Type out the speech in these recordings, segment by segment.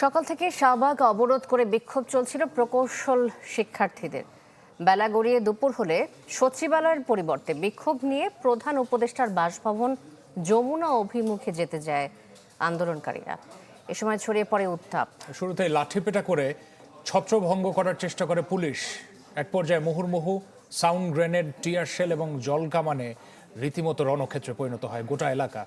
সকাল থেকে শাহবাগ অবরোধ করে বিক্ষোভ চলছিল প্রকৌশল শিক্ষার্থীদের। বেলা গড়িয়ে দুপুর হলে সচিবালয়ের পরিবর্তে বিক্ষোভ নিয়ে প্রধান উপদেষ্টার বাসভবন যমুনা অভিমুখে যেতে যায় আন্দোলনকারীরা। এ সময় ছড়িয়ে পড়ে উত্তাপ। শুরুতে লাঠিপেটা করে ছত্রভঙ্গ করার চেষ্টা করে পুলিশ। এক পর্যায়ে মুহুর্মুহু, সাউন্ড গ্রেনেড, টিয়ার শেল এবং জল কামানে রীতিমতো রণক্ষেত্রে পরিণত হয় গোটা এলাকা।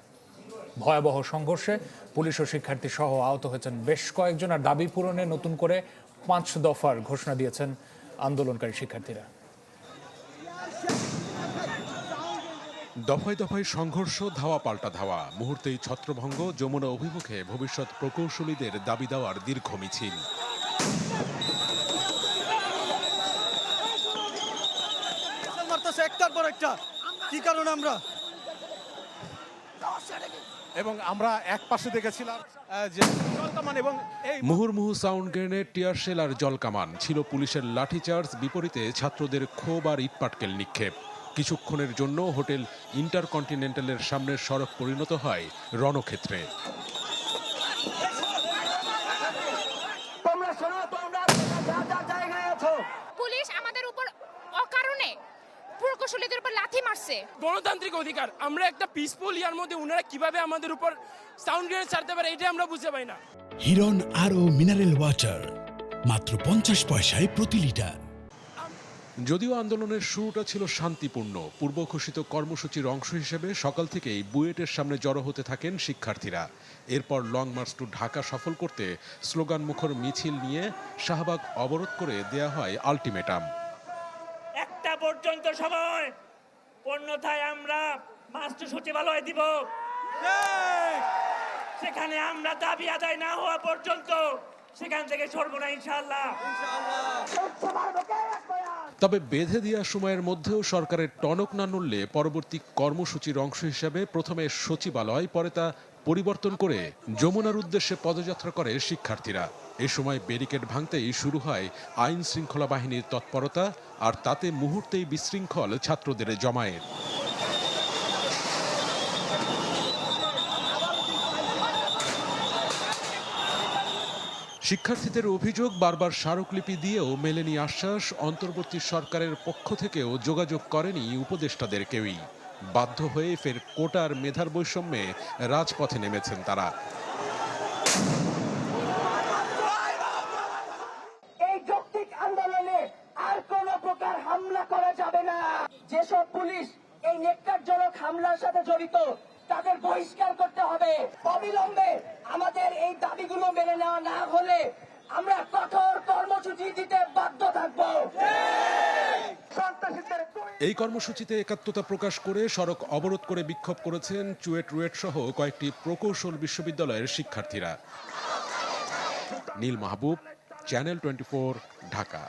ভয়াবহ সংঘর্ষে পুলিশ ও শিক্ষার্থী সহ আহত হয়েছেন বেশ কয়েকজন আর দাবি পূরণে নতুন করে পাঁচ দফার ঘোষণা দিয়েছেন আন্দোলনকারী শিক্ষার্থীরা। দফায় দফায় সংঘর্ষ ধাওয়া পাল্টা ধাওয়া মুহূর্তেই ছত্রভঙ্গ যমুনা অভিমুখে ভবিষ্যৎ প্রকৌশলীদের দাবি দেওয়ার দীর্ঘ মিছিল একটার পর একটা। কি কারণে আমরা? এবং আমরা এক পাশে দেখেছিলাম যে জলকামান এবং এই মুহুর্মুহু সাউন্ড গ্রেনেড টিয়ার শেল আর জলকামান ছিল পুলিশের লাঠিচার্জ বিপরীতে ছাত্রদের ক্ষোভ আর ইটপাটকেল নিক্ষেপ। কিছুক্ষণের জন্য হোটেল ইন্টারকন্টিনেন্টালের সামনের সড়ক পরিণত হয় রণক্ষেত্রে। তোমরা শোনো তোমরা যা যা জায়গায় আছো পুলিশ আমাদের উপর অকারণে প্রকৌশলীদের উপর লাথি মারছে। গণতান্ত্রিক অধিকার। আমরা একটা পিসফুল ইয়ার মধ্যে ওনারা কীভাবে আমাদের উপর সাউন্ড গ্রেনেড ছাড়তে পারে এটা আমরা বুঝতে পাই না। হিরন আরও মিনারেল ওয়াটার মাত্র পঞ্চাশ পয়সায় প্রতি লিটার। যদিও আন্দোলনের শুরুটা ছিল শান্তিপূর্ণ পূর্ব ঘোষিত কর্মসূচির অংশ হিসেবে সকাল থেকেই বুয়েটের সামনে জড়ো হতে থাকেন শিক্ষার্থীরা। এরপর লং মার্চ টু ঢাকা সফল করতে স্লোগান মুখর মিছিল নিয়ে শাহবাগ অবরোধ করে দেয়া হয় আলটিমেটাম পর্যন্ত সময়। অন্যথায় আমরা মাস্টার সচিবালয় দিব। সেখানে আমরা দাবি আদায় না হওয়া পর্যন্ত সেখান থেকে সরবো না, ইনশাআল্লাহ। তবে বেঁধে দেওয়া সময়ের মধ্যেও সরকারের টনক না নড়লে পরবর্তী কর্মসূচির অংশ হিসেবে প্রথমে সচিবালয়, পরে তা পরিবর্তন করে যমুনার উদ্দেশ্যে পদযাত্রা করে শিক্ষার্থীরা। এ সময় ব্যারিকেড ভাঙতেই শুরু হয় আইন শৃঙ্খলা বাহিনীর তৎপরতা আর তাতে মুহূর্তেই বিশৃঙ্খল ছাত্রদের জমায়েত। শিক্ষার্থীদের অভিযোগ বারবার স্মারকলিপি দিয়েও মেলেনি আশ্বাস। অন্তর্বর্তী সরকারের পক্ষ থেকেও যোগাযোগ করেনি উপদেষ্টাদের কেউই। বাধ্য হয়ে ফের কোটার মেধার বৈষম্যে রাজপথে নেমেছেন তারা। হামলা করা যাবে না। যেসব পুলিশ এই হামলার সাথে জড়িত, তাদের বহিষ্কার করতে হবে। অবিলম্বে আমাদের এই দাবিগুলো মেনে নেওয়া না হলে আমরা কঠোর কর্মসূচি দিতে বাধ্য থাকব। এই কর্মসূচিতে একাত্মতা প্রকাশ করে সড়ক অবরোধ করে বিক্ষোভ করেছেন চুয়েট রুয়েট সহ কয়েকটি প্রকৌশল বিশ্ববিদ্যালয়ের শিক্ষার্থীরা। Neel Mahbub, channel twenty Dhaka.